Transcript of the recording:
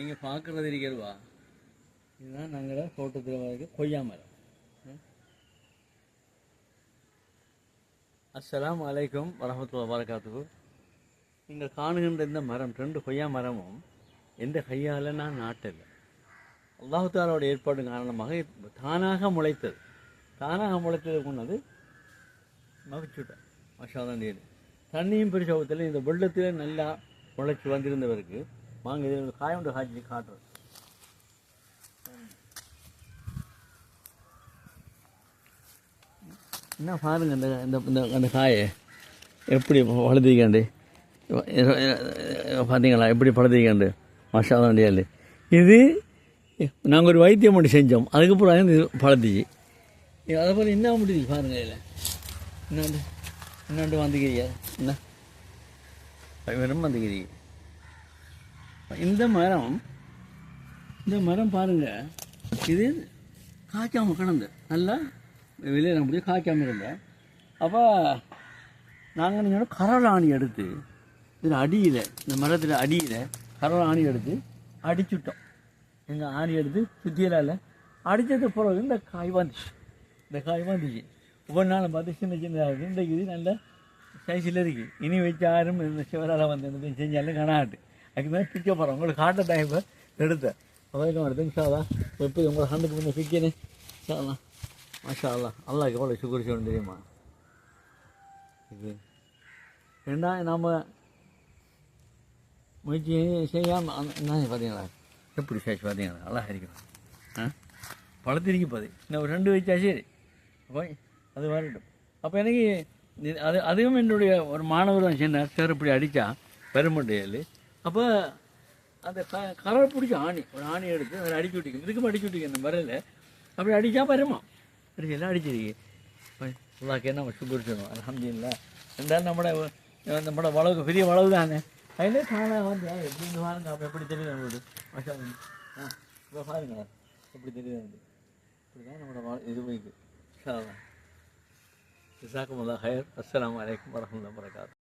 நீங்கள் பார்க்குறது இருக்கிறவா இதுதான் நாங்களோட தோட்டத்தில் வரைக்க கொய்யா மரம். ம். அஸ்ஸலாமு அலைக்கும் வரமத்துல்லா வரகாத்துக்கு நீங்கள் காணுகின்ற இந்த மரம் ரெண்டு கொய்யா மரமும் எந்த கையால் நான் நாட்டல. அல்லாஹாலோட ஏற்பாடு காரணமாக தானாக முளைத்தது. தானாக முளைத்தது கொண்டது மகிச்சுட்டேன் மஷாதான் நீர். தண்ணியும் பெருசாவத்தில் இந்த வெள்ளத்தில் நல்லா முளைச்சி வந்திருந்தவருக்கு வாங்க இது காயோண்டு காய்ச்சி காட்டுறது என்ன பாருங்க இந்த இந்த இந்த அந்த காயை எப்படி பழுதிக்காண்டு பார்த்தீங்களா எப்படி பழுதிக்காண்டு மஷாதான் முடியாது இது நாங்கள் ஒரு வைத்தியம் மட்டும் செஞ்சோம் அதுக்கப்புறம் இது பழுதிச்சு அதை போல் என்ன முடியுது பாருங்க இதில்? என்னாண்டு? என்னாண்டு வந்துக்கிறீங்க என்ன? வெறும் வந்துக்கிறீங்க இந்த மரம் இந்த மரம் பாருங்கள் இது காய்க்காமல் கிடந்து. நல்லா வெளியில் முடியும் காய்க்காமல் இருந்தேன் அப்போ நாங்கள் நீங்கள் கரலாணி ஆணி எடுத்து இதில் அடியில் இந்த மரத்தில் அடியில் கரலாணி ஆணி எடுத்து அடிச்சுட்டோம். எங்கள் ஆணி எடுத்து சுத்தியலால் அடித்தது பிறகு இந்த காய் வந்துச்சு. இந்த காய் வந்துச்சு. ஒவ்வொரு நாளும் பார்த்து சின்ன சின்ன இந்த இது நல்ல சைஸில் இருக்குது இனி வச்சு யாரும் இந்த சிவரால் வந்து இந்த செஞ்சாலும் காணாட்டு அதுக்கு பிக்க போகிறேன் உங்களுக்கு காட்ட டைம் எடுத்தேன். அதான் எடுத்து சாதா எப்படி உங்களை ஹாண்டுக்கு முன்னே பிக்கனே சாதா மாஷா அல்லா அல்லாஹ் எவ்வளோ சுகர் செய்யணும் தெரியுமா? இது. ரெண்டா நாம் முயற்சி செய்யாமல் என்ன பார்த்தீங்களா? எப்படி சாய்ச்சி பார்த்தீங்களா? அழகாக இருக்கணும் ஆ? பழத்திரிக்கு பாது. இன்னும் ஒரு ரெண்டு வச்சா சரி. அப்போ அது வரட்டும். அப்போ எனக்கு அது அதுவும் என்னுடைய ஒரு மாணவர் தான் சின்ன சார் இப்படி அடித்தா பெருமண்டையல் அப்போ அந்த க கரை பிடிச்ச ஆணி ஒரு ஆணி எடுத்து அதில் அடிச்சு விட்டிக்கணும். இதுக்கும் அடிச்சு விட்டிக்கணும் இந்த மரத்தில் அப்படி அடித்தா வருமா அப்படி எல்லாம் அடிச்சிருக்கு அல்லாக்கு என்ன சுகர் சொல்லணும் அலமதுல்லா ரெண்டாவது நம்மட நம்மட வளவுக்கு பெரிய வளவு தானே. அதிலே காணா வந்து ஆ, எப்படி இருந்து பாருங்க அப்போ எப்படி தெரியுது நம்மளுக்கு? மஷா ஆ இப்போ பாருங்க. எப்படி தெரியுது இப்படி தான் நம்மளோட வா- இது போய்க்கு இன்ஷா அல்லாஹ் ஜசாக்குமுல்லாஹ் ஹைர் அஸ்ஸலாமு அலைக்கும் வரஹ்மத்துல்லாஹி